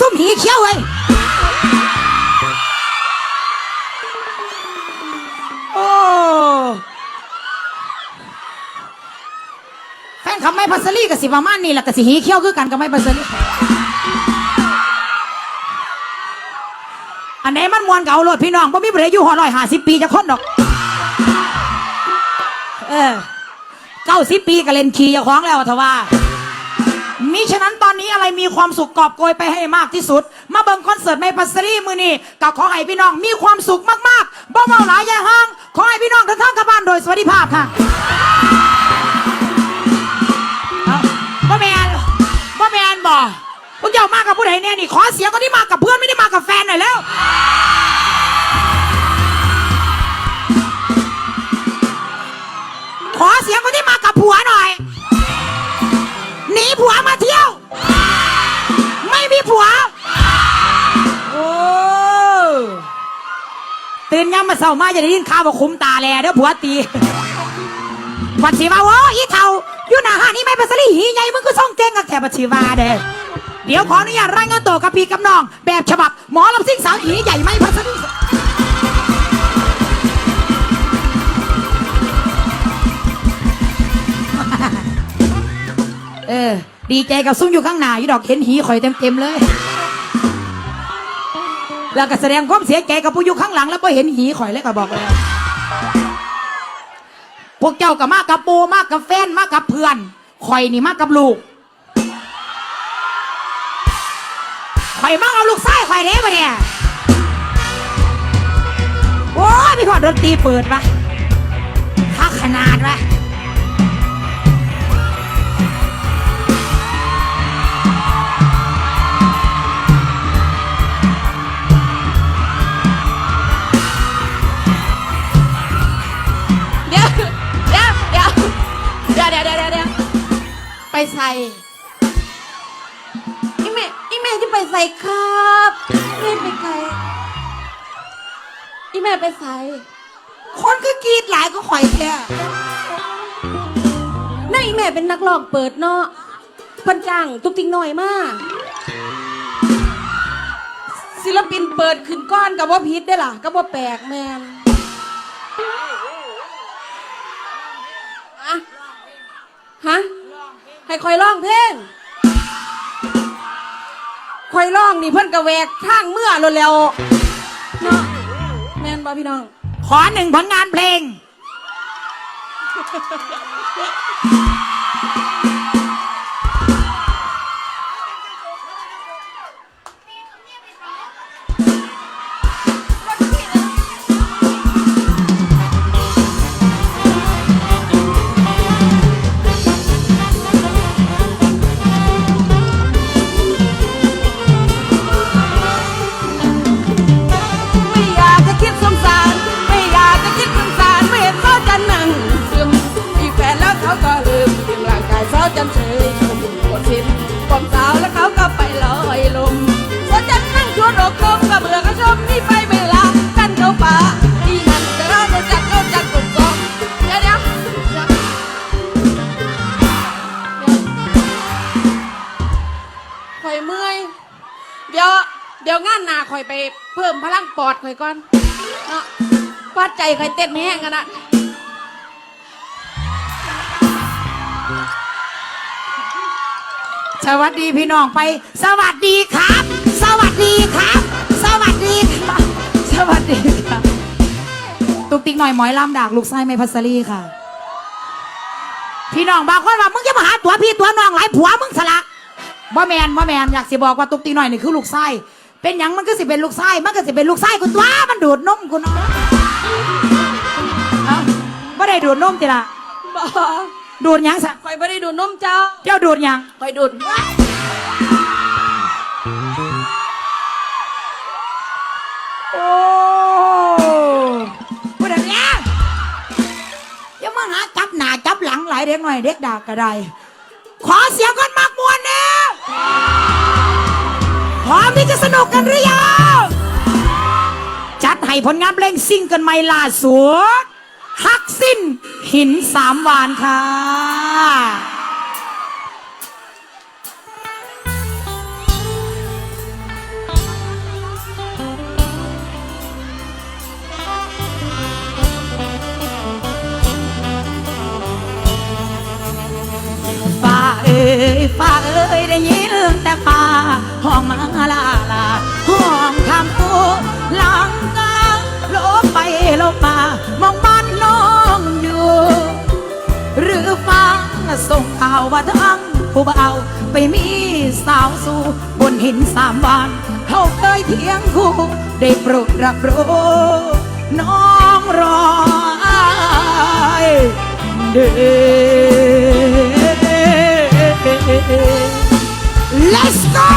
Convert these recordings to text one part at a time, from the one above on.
ซุ่มหีเขี้ยวเว้ยโอ้แฟนคำไม่พัสลีกับสิประมาณนี่แหละกับสิหีเขี้ยวคือกันกับไม่พัสลีอันไหนมันมวนเก่าโลดพี่น้องบ่มีประเดี๋ยวอยู่หอร้อยห้าสิบปีจะค้นดอก เออเก้าสิบปีก็เล่นขี่เจ้าของแล้วทว่า มิฉะนั้นตอนนี้อะไรมีความสุขกอบโกยไปให้มากที่สุด มาเบิ่งคอนเสิร์ตในพัสรีมือนี่ก็ขอให้พี่น้องมีความสุขมากๆบ่เมาหลายอยาห้าง ขอให้พี่น้องเดินทางกลับบ้านโดยสวัสดิภาพค่ะเอาบ่แมนบ่แมนบ่พวกเจ้ามากับผู้ใดแน่นี่ขอเสียงก็ที่มากับเพื่อนไม่ได้มากับแฟนหน่อยแล้ว สามมาเศร้ามาจะได้ยินข่าวว่าคุ้มตาแลเด้อผัวตีปัดชีวาโอ้อีเทาอยู่หน้าห้างนี่ไม่เป็นสลีหีใหญ่มึงก็ส่องเก่งกับแถปัดชีวาเด้อเดี๋ยวขออนุญาตรายงานตัวกับพี่กับน้อง แบบฉบับหมอลำซิ่งสาวหีใหญ่ไม่พัสลีเออ ดีใจกับซุ้มอยู่ข้างหน้าอยู่ดอกเห็นหีข่อยเต็มๆเลย แล้วก็แสดงความเสียใจกับผู้อยู่ข้างหลัง แล้วพอเห็นหีข่อยเลยก็บอกเลยพวกเจ้าก็มากับปูมากับแฟนมากับเพื่อนข่อยนี่มากับลูกข่อยมาเอาลูกไส้ข่อยเด้ปะเนี่ยโอ้ยพี่พอดนตรีเปิดปะถ้าขนาดวะ ไปใส่อีแม่อีแม่ที่ไปใส่ครับแม่ไปไกลอีแม่ไปใส่คนก็กรีดหลายก็ข่อยแท้นั่นอีแม่เป็นนักร้องเปิดเนาะเพันจังตุกติงหน่อยมากศิลปินเปิดขึ้นก้อนกับว่าพิษได้ล่ะกับว่าแปลกแมนอะฮะ ให้คอยร้องเพลงคอยร้องนี่เพิ่นกระแวกทางเมื่อรแล้วเนาะแม่นบ่พี่น้อง ขอหนึ่งผลงานเพลง เดี๋ยวงานหนาข่อยไปเพิ่มพลังปอดข่อยก่อนเนาะปาดใจข่อยเต้นแห้งกันนะสวัสดีพี่น้องไป สวัสดีครับ สวัสดีครับ สวัสดีครับ สวัสดีครับตุกติ๊กหน่อยหมอยลำดากลูกไส้ไม่พัสรีค่ะ พี่น้องบางคนว่ามึงจะมาหาตัวพี่ตัวน้องหลายผัวมึงสละบ่แมนบ่แมนอยากสิบอกว่าตุกติ๊กหน่อยนี่คือลูกไส้ เป็นหยังมันก็สิเป็นลูกไส้มันก็สิเป็นลูกไส้กูตัวมันดูดนมกูเนาะเอ้าบ่ได้ดูดนมติละบอดูดหยังสะข่อยไม่ได้ดูดนมเจ้าเจ้าดูดหยังข่อยดูดโอ้พูดอะไรเนี่ยอย่ามาหาจับหน้าจับหลังหลายเด็กหน่อยเด็กด่าก็ได้ขอเสียงคนมากมวนเนี่ย พร้อมที่จะสนุกกันหรือยัง จัดให้ผลงานเพลงซิงกันไม่ล่าสุดฮักสิ้นหินสามวานค่ะ องมาลาลาห้องคำกูหลังกาลบไปลบมามองบ้านน้องอยู่ หรือฟังส่งข่าวว่าทั้งผู้บ่าวไปมีสาวสู่บนหินสามวานเขาเคยเทียงคู่ได้โปรดรับรู้น้องรออายเด้อ Let's go!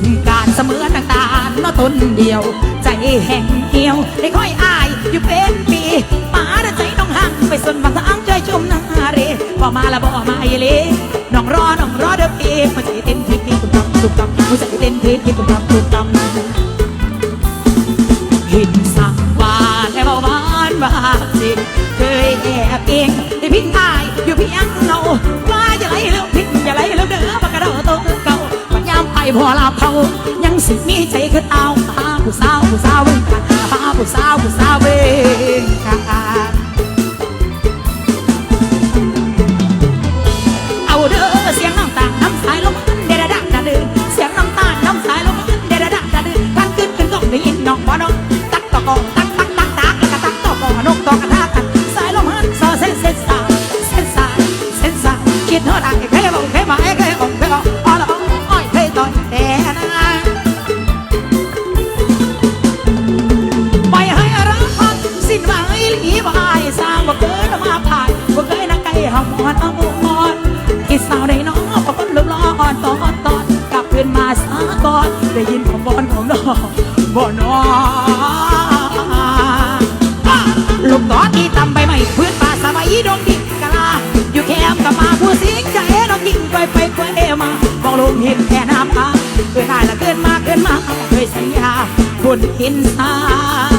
งการเสมอต่างๆเนาะต้นเดียว ใจแห่งเหี่ยวได้ค่อยอายอยู่เป็นปีมาใจน้องหังไปสนบางทางใจชมนาเรพอมาและบอกมาเยเลน้องรอน้องรอเด้อพี่หัวใจเต้นทีนี่ตุ้มตำตุ้มตำหัวใจเต้นทีนี่ตุ้มตำตุ้มตำหินสังวานและเบาหวานบาสิเคยแอบเองได้พิงอายอยู่เพียงเงาว่าอย่าไหลเร็วพิงอย่าไหลเร็วเด้อปากกระโดดโตเก่าปัญญามไปพอลาเขา สิมีใจขึ้นเอาหาผู้สาวผู้สาวเบิ่งกันหาผู้สาวผู้สาวเบิ่งกันเอาเด้อเสียงน้ำตาน้ำสายลมมันเดระดักดะดือเสียงน้ำตาน้ำสายลมมันเดระดักดะดือกันขึ้นขึ้นก็ได้ยินน้องบ่น้องตักตะกอตักตักตักตักแล้วก็ตักตะกอนกตอกระก กตอที่ตำใบไม้พื้นป่าสบายดงดินกะลา อยู่แคมป์กับมาผู้สิงใจน้องยิงไปไปไปมามองลงเห็นแค่น้ำตาเคยได้ละเกินมาเกินมาเคยสัญญาบนหินสาย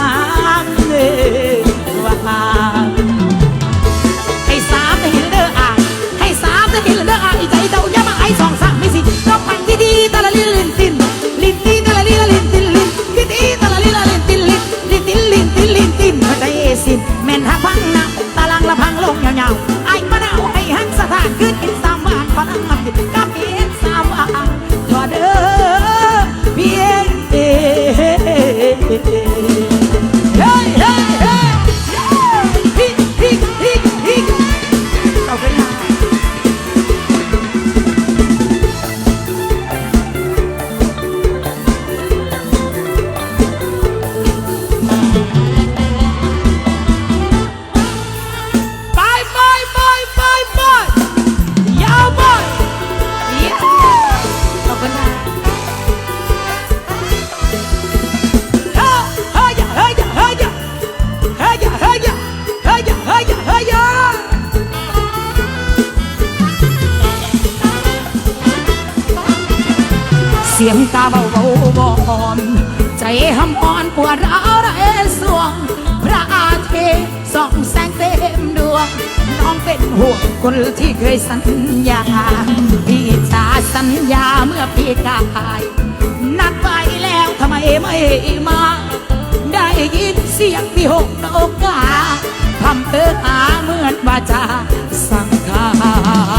ยงตาเบาเบาบอน ใจหำอ่อนปวดร้าวระเอสวง พระอาทิตย์ส่องแสงเต็มดวง น้องเป็นห่วงคนที่เคยสัญญา พี่จาสัญญาเมื่อพี่กายนัดไว้แล้วทำไมไม่มา ได้ยินเสียงพี่หกนกกาทำเอิกอาเหมือนว่าจาสังขาร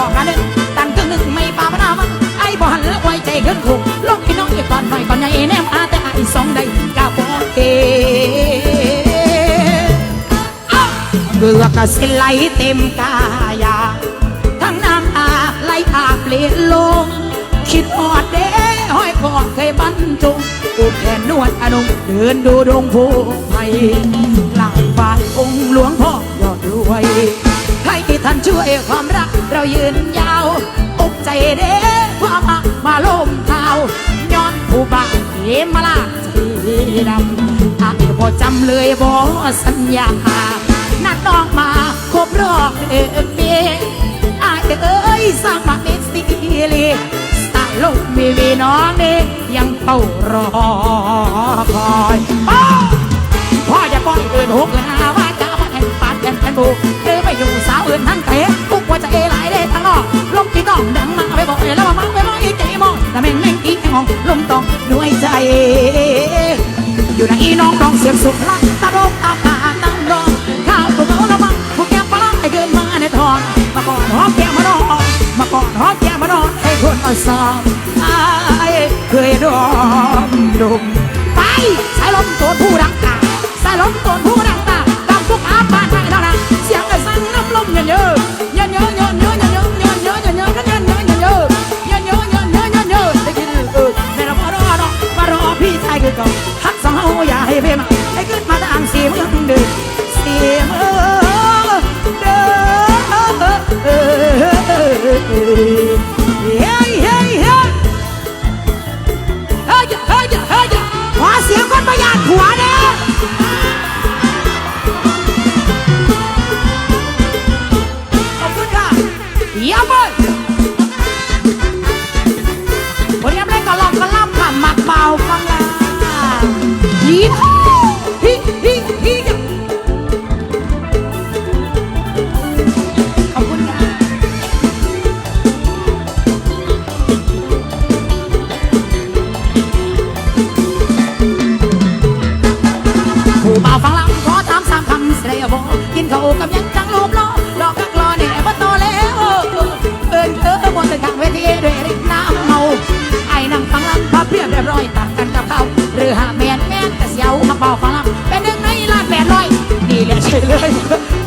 อ้หวนปอกกันนึงตันครึ่งหนึ่งไม่ปาพนามาไอ้บ่หันละไว้ใจขึ้นคุกลงพี่น้องอีกก่อนหน่อยก่อนใหญ่แนมอาแต่ไอ้สองได้กาบอกเกเบือกสิไหลเต็มกายาทั้งน้ำตาไหลอาบเลียนลงคิดอดเด้ห้อยคอเคยบรรจงอุบแขนนวดอนงเดินดูดงผู้ไผ่หลังฝ่ายองค์หลวงพ่อยอดรวยใครที่ท่านช่วยความรัก เรายืนยาวอกใจเด้ความมามาลมเท้าย้อนผู้บาเขมาลาสีดำอาจบ่จำเลยบ่สัญญานัดน้องมาครบรอบเดือนเบอายเอ้ยสร้างมาเป็นซีรีส์สไตล์ลูกมีวีน้องนี่ยังเฝ้ารอคอยพ่อพ่ออย่าปล่อยอื่นหกเอื่นอาว่าจะมาแห่งปานแห่งแผ่นบุกเดินไปอยู่สาวอื่นทั้งเตะ ห้องลมต้องด้วยใจ อยู่ในอีน้องน้องเสียงสุดรักตาโรกตาตาตั้งรองข้าวตัวเขาละมังผู้แก้มปลาไอ้เกินมาในทองมาก่อนหอมแก้มานอน มาก่อนหอมแก้มานอนให้คนเอนสอบไอ้เคยดอมดุมไปสายลมตัวผู้รัก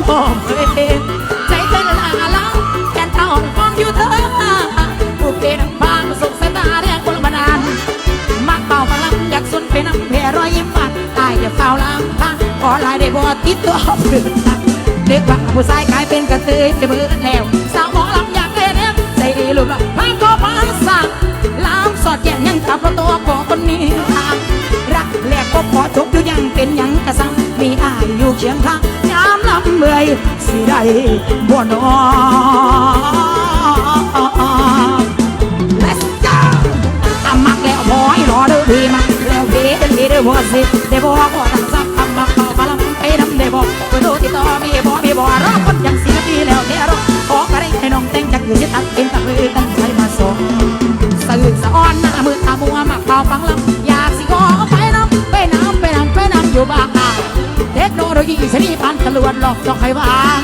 พ่อเอ้ยใจเต้นละล้าแกนเท่าฟังอยู่เธอผู้เป็นพางสุขสตาเรียกคนบันดาลมักเป่าฟังอยากสุนเป็นน้ำแผ่รอยยิ้มมันตายอย่าเฝ้าลำทางขอลายได้บ่ติดตัวเพื่อนเด็กว่าผู้ชายกลายเป็นกระเทยจะเบิดแล้วสาวหมอลำอยากเล่นใจดีลูกละพางก็พาสั่งลามสอดแย่งยังจับประตัวของคนนี้ทางรักแหลกก็ขอจบอยู่ยังเป็นยังกระสังมีอายอยู่เคียงข้าง ยามลำเมื่อยสิได้บ่นอ Let's go อมักแล้วพอให้รอเด้อพี่มักแล้วเด้อเด้อเด้อบ่สิได้บ่ก็ตั้งซับทำมักเป่ามาลำไปนำได้บ่ไปดูติดต่อมีบ่มีบ่รอคนยังสิปีแล้วเด้อรอขอกระไรให้น้องแต่งจักอยู่สิตัดเป็นตักเลยตั้งใจมาส่งสื่อสะอ้อนหน้ามือตามัวมักเป่าฟังลำอยากสิขอไปน้ำไปน้ำไปน้ำไปน้ำอยู่บ้านเทคโนโลยีชนิพัน ลวนหลอกจอกให้วาง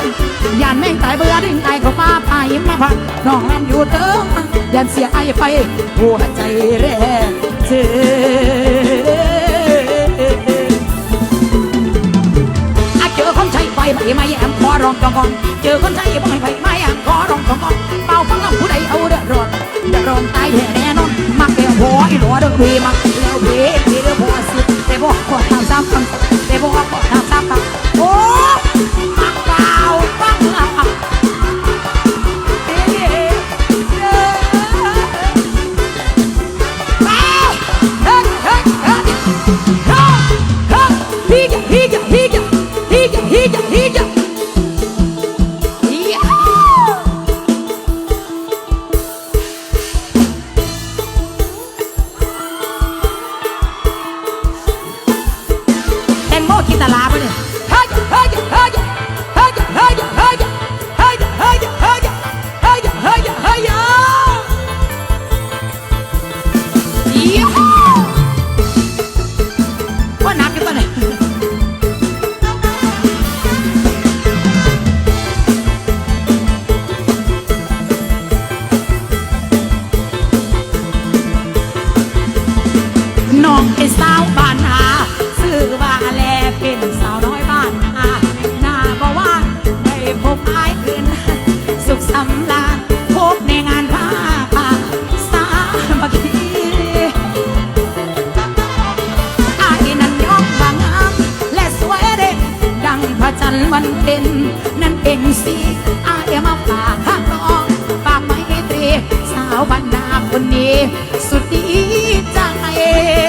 ยานแม่งตายเบื่อดึงไตเข้ามาพายมาพักน้องลำอยู่เติมยันเสียไอไปหัวใจแรงเธอเจอคนใช้ไฟไม่ไม่แอมขอร้องจองก่อนเจอคนใช้ไฟไม่ไม่แอมขอร้องจองก่อนเป่าฟังลำผู้ใดเอาเดือดร้อนเดือดร้อนตายแท้แน่นอนมักเดียวหัวไอ้หลัวเดือดวีมักเดียววีวีเดือดหัวสิแต่บอกขอทำซ้ำกันแต่บอกขอ ตาลาปะเนี่ย